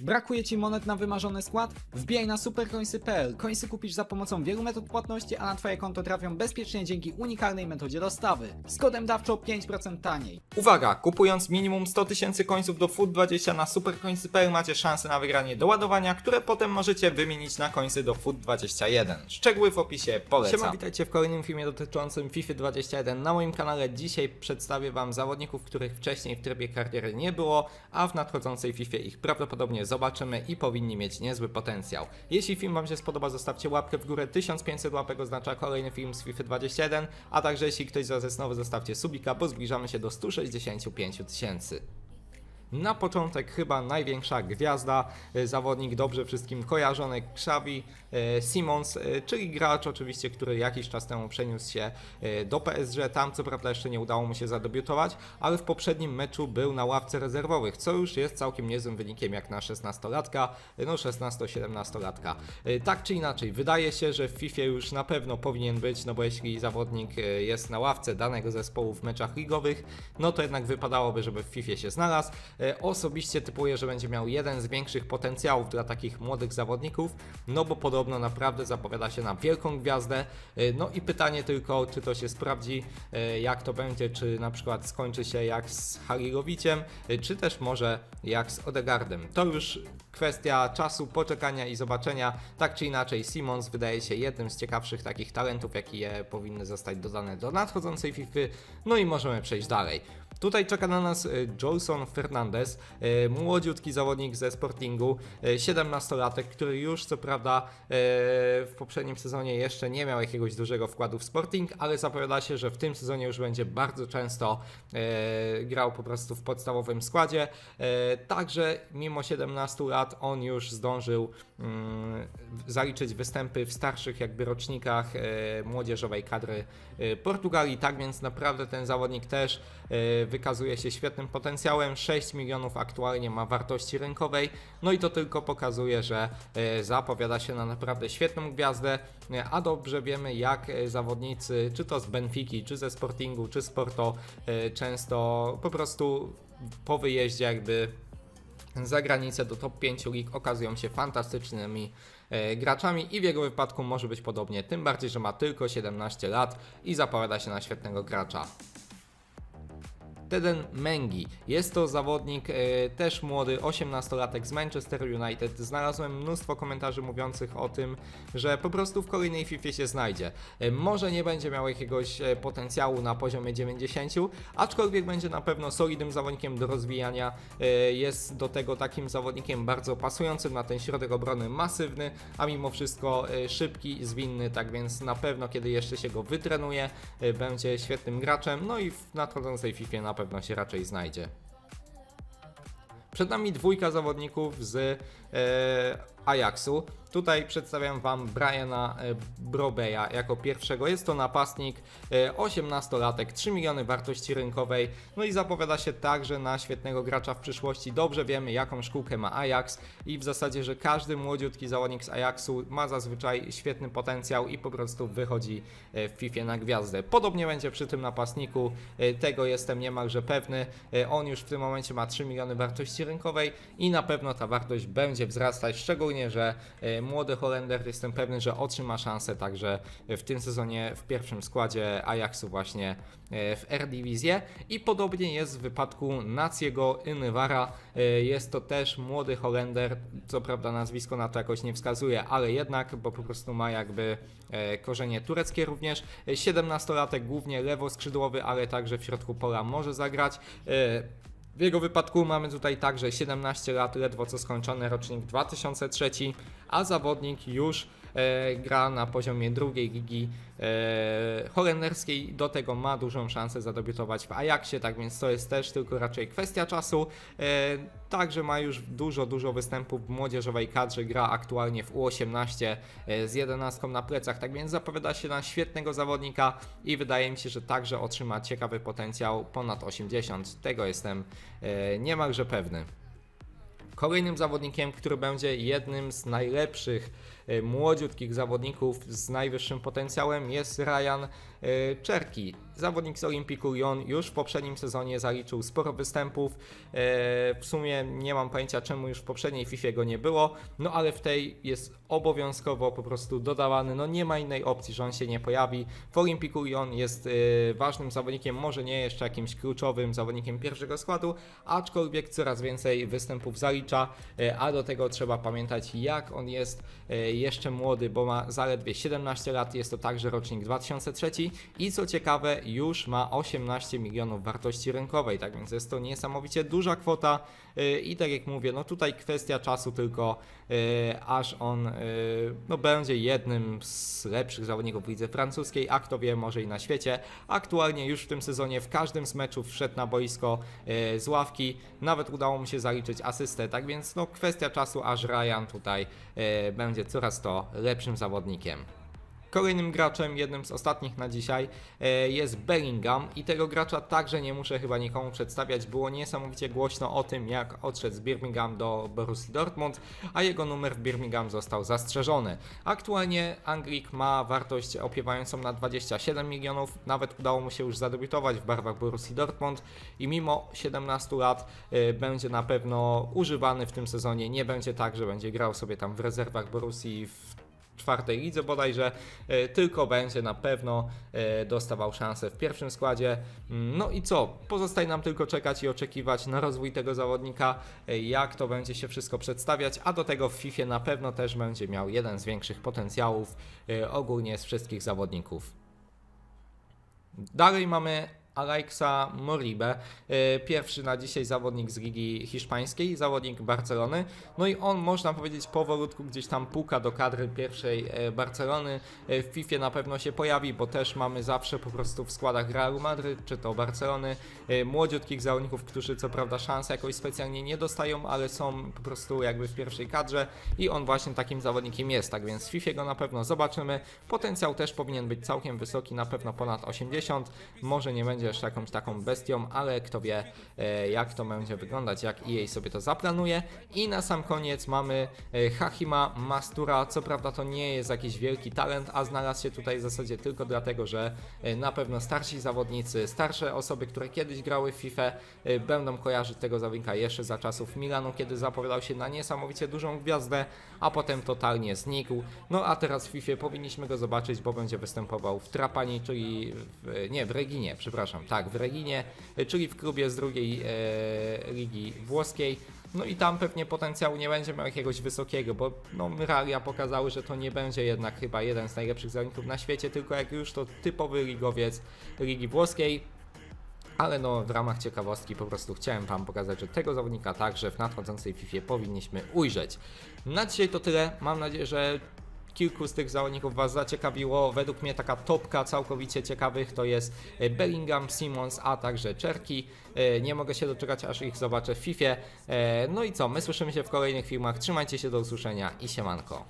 Brakuje Ci monet na wymarzony skład? Wbijaj na supercoinsy.pl. Coinsy kupisz za pomocą wielu metod płatności, a na Twoje konto trafią bezpiecznie dzięki unikalnej metodzie dostawy. Z kodem DAWCZO 5% taniej. Uwaga, kupując minimum 100 tysięcy końców do FUT20 na supercoinsy.pl macie szansę na wygranie doładowania, które potem możecie wymienić na końce do FUT21. Szczegóły w opisie polecam. Siema, witajcie w kolejnym filmie dotyczącym FIFA 21. Na moim kanale dzisiaj przedstawię Wam zawodników, których wcześniej w trybie kariery nie było, a w nadchodzącej FIFA ich prawdopodobnie zobaczymy i powinni mieć niezły potencjał. Jeśli film Wam się spodoba, zostawcie łapkę w górę, 1500 łapek oznacza kolejny film z FIFA 21, a także jeśli ktoś z Was jest nowy, zostawcie subika, bo zbliżamy się do 165 tysięcy. Na początek chyba największa gwiazda, e, zawodnik dobrze wszystkim kojarzony, Xavi e, Simons, e, czyli gracz oczywiście, który jakiś czas temu przeniósł się do PSG. Tam co prawda jeszcze nie udało mu się zadebiutować, ale w poprzednim meczu był na ławce rezerwowych, co już jest całkiem niezłym wynikiem jak na 16-latka, e, no 16-17-latka. E, Tak czy inaczej, wydaje się, że w FIFA już na pewno powinien być, no bo jeśli zawodnik jest na ławce danego zespołu w meczach ligowych, no to jednak wypadałoby, żeby w FIFA się znalazł. E, Osobiście typuję, że będzie miał jeden z większych potencjałów dla takich młodych zawodników, no bo podobno naprawdę zapowiada się na wielką gwiazdę. E, No i pytanie tylko, czy to się sprawdzi, e, jak to będzie, czy na przykład skończy się jak z Halilowiciem, e, czy też może jak z Odegardem. To już kwestia czasu, poczekania i zobaczenia. Tak czy inaczej, Simons wydaje się jednym z ciekawszych takich talentów, jakie powinny zostać dodane do nadchodzącej FIFA. No i możemy przejść dalej. Tutaj czeka na nas Jolson Fernandez, e, młodziutki zawodnik ze Sportingu, e, 17-latek, który już co prawda e, w poprzednim sezonie jeszcze nie miał jakiegoś dużego wkładu w Sporting, ale zapowiada się, że w tym sezonie już będzie bardzo często e, grał po prostu w podstawowym składzie. E, Także mimo 17 lat on już zdążył mm, zaliczyć występy w starszych jakby rocznikach e, młodzieżowej kadry e, Portugalii, tak więc naprawdę ten zawodnik też e, wykazuje się świetnym potencjałem. 6 milionów aktualnie ma wartości rynkowej, no i to tylko pokazuje, że e, zapowiada się na naprawdę świetną gwiazdę, e, a dobrze wiemy jak e, zawodnicy, czy to z Benfiki, czy ze Sportingu, czy z Porto, e, często po prostu po wyjeździe jakby za granicę do top 5 lig okazują się fantastycznymi graczami i w jego wypadku może być podobnie, tym bardziej, że ma tylko 17 lat i zapowiada się na świetnego gracza. Teden Mengi. Jest to zawodnik e, też młody, 18-latek z Manchester United. Znalazłem mnóstwo komentarzy mówiących o tym, że po prostu w kolejnej FIFA się znajdzie. E, może nie będzie miał jakiegoś e, potencjału na poziomie 90, aczkolwiek będzie na pewno solidnym zawodnikiem do rozwijania. Jest do tego takim zawodnikiem bardzo pasującym na ten środek obrony masywny, a mimo wszystko szybki, zwinny, tak więc na pewno kiedy jeszcze się go wytrenuje, będzie świetnym graczem, no i w nadchodzącej FIFA na pewno się raczej znajdzie. Przed nami dwójka zawodników z Ajaxu. Tutaj przedstawiam Wam Briana e, Brobeya jako pierwszego. Jest to napastnik, e, 18-latek, 3 miliony wartości rynkowej. No i zapowiada się także na świetnego gracza w przyszłości. Dobrze wiemy, jaką szkółkę ma Ajax i w zasadzie, że każdy młodziutki zawodnik z Ajaxu ma zazwyczaj świetny potencjał i po prostu wychodzi e, w FIFA na gwiazdę. Podobnie będzie przy tym napastniku, e, tego jestem niemalże pewny. E, On już w tym momencie ma 3 miliony wartości rynkowej i na pewno ta wartość będzie wzrastać, szczególnie, że e, młody Holender jestem pewny, że otrzyma szansę także w tym sezonie w pierwszym składzie Ajaxu właśnie e, w Eredivisie i podobnie jest w wypadku Naciego Inywara. E, Jest to też młody Holender, co prawda nazwisko na to jakoś nie wskazuje, ale jednak, bo po prostu ma jakby korzenie tureckie również. E, 17-latek głównie lewoskrzydłowy, ale także w środku pola może zagrać. W jego wypadku mamy tutaj także 17 lat, ledwo co skończony rocznik 2003, a zawodnik już gra na poziomie drugiej ligi e, holenderskiej. Do tego ma dużą szansę zadebiutować w Ajaxie, tak więc to jest też tylko raczej kwestia czasu. E, także ma już dużo, dużo występów w młodzieżowej kadrze, gra aktualnie w U18 e, z 11 na plecach, tak więc zapowiada się na świetnego zawodnika i wydaje mi się, że także otrzyma ciekawy potencjał ponad 80. Tego jestem e, niemalże pewny. Kolejnym zawodnikiem, który będzie jednym z najlepszych e, młodziutkich zawodników z najwyższym potencjałem jest Ryan e, Czerki. Zawodnik z Olimpiku Lyon już w poprzednim sezonie zaliczył sporo występów. E, W sumie nie mam pojęcia czemu już w poprzedniej FIFA go nie było, no ale w tej jest obowiązkowo po prostu dodawany. No nie ma innej opcji, że on się nie pojawi. W Olimpiku Lyon jest ważnym zawodnikiem, może nie jeszcze jakimś kluczowym zawodnikiem pierwszego składu, aczkolwiek coraz więcej występów zalicza, a do tego trzeba pamiętać jak on jest jeszcze młody, bo ma zaledwie 17 lat, jest to także rocznik 2003 i co ciekawe już ma 18 milionów wartości rynkowej, tak więc jest to niesamowicie duża kwota. E, i tak jak mówię, no tutaj kwestia czasu tylko, e, aż on e, no, będzie jednym z lepszych zawodników w lidze francuskiej, a kto wie, może i na świecie. Aktualnie już w tym sezonie w każdym z meczów wszedł na boisko z ławki, nawet udało mu się zaliczyć asystę, tak więc no, kwestia czasu, aż Ryan tutaj będzie coraz to lepszym zawodnikiem. Kolejnym graczem, jednym z ostatnich na dzisiaj, e, jest Bellingham i tego gracza także nie muszę chyba nikomu przedstawiać. Było niesamowicie głośno o tym, jak odszedł z Birmingham do Borussii Dortmund, a jego numer w Birmingham został zastrzeżony. Aktualnie Anglik ma wartość opiewającą na 27 milionów, nawet udało mu się już zadebiutować w barwach Borussii Dortmund i mimo 17 lat e, będzie na pewno używany w tym sezonie. Nie będzie tak, że będzie grał sobie tam w rezerwach Borussii w czwartej lidze bodajże, e, tylko będzie na pewno e, dostawał szansę w pierwszym składzie. Mm, No i co? Pozostaje nam tylko czekać i oczekiwać na rozwój tego zawodnika, e, jak to będzie się wszystko przedstawiać, a do tego w FIFA na pewno też będzie miał jeden z większych potencjałów ogólnie z wszystkich zawodników. Dalej mamy Alexa Moribe, e, pierwszy na dzisiaj zawodnik z Ligi Hiszpańskiej, zawodnik Barcelony. No i on, można powiedzieć, powolutku gdzieś tam puka do kadry pierwszej e, Barcelony. E, W FIFA na pewno się pojawi, bo też mamy zawsze po prostu w składach Realu Madryt, czy to Barcelony, młodziutkich zawodników, którzy co prawda szansę jakoś specjalnie nie dostają, ale są po prostu jakby w pierwszej kadrze i on właśnie takim zawodnikiem jest, tak więc w FIFA go na pewno zobaczymy. Potencjał też powinien być całkiem wysoki, na pewno ponad 80. Może nie będzie jeszcze jakąś taką bestią, ale kto wie e, jak to będzie wyglądać, jak EA sobie to zaplanuje. I na sam koniec mamy e, Hachima Mastura. Co prawda to nie jest jakiś wielki talent, a znalazł się tutaj w zasadzie tylko dlatego, że e, na pewno starsi zawodnicy, starsze osoby, które kiedyś grały w FIFA, będą kojarzyć tego zawodnika jeszcze za czasów Milanu, kiedy zapowiadał się na niesamowicie dużą gwiazdę, a potem totalnie znikł. No a teraz w FIFA powinniśmy go zobaczyć, bo będzie występował w Trapani, czyli w, nie, w Reginie, przepraszam, tak, w Reginie, czyli w klubie z drugiej e, ligi włoskiej. No i tam pewnie potencjału nie będzie miał jakiegoś wysokiego, bo no, realia pokazały, że to nie będzie jednak chyba jeden z najlepszych zawodników na świecie, tylko jak już to typowy ligowiec ligi włoskiej. Ale no w ramach ciekawostki po prostu chciałem Wam pokazać, że tego zawodnika także w nadchodzącej FIFA powinniśmy ujrzeć. Na dzisiaj to tyle. Mam nadzieję, że kilku z tych zawodników Was zaciekawiło. Według mnie taka topka całkowicie ciekawych to jest e, Bellingham, Simons, a także Czerki. E, Nie mogę się doczekać, aż ich zobaczę w FIFA. E, No i co, my słyszymy się w kolejnych filmach. Trzymajcie się do usłyszenia i siemanko.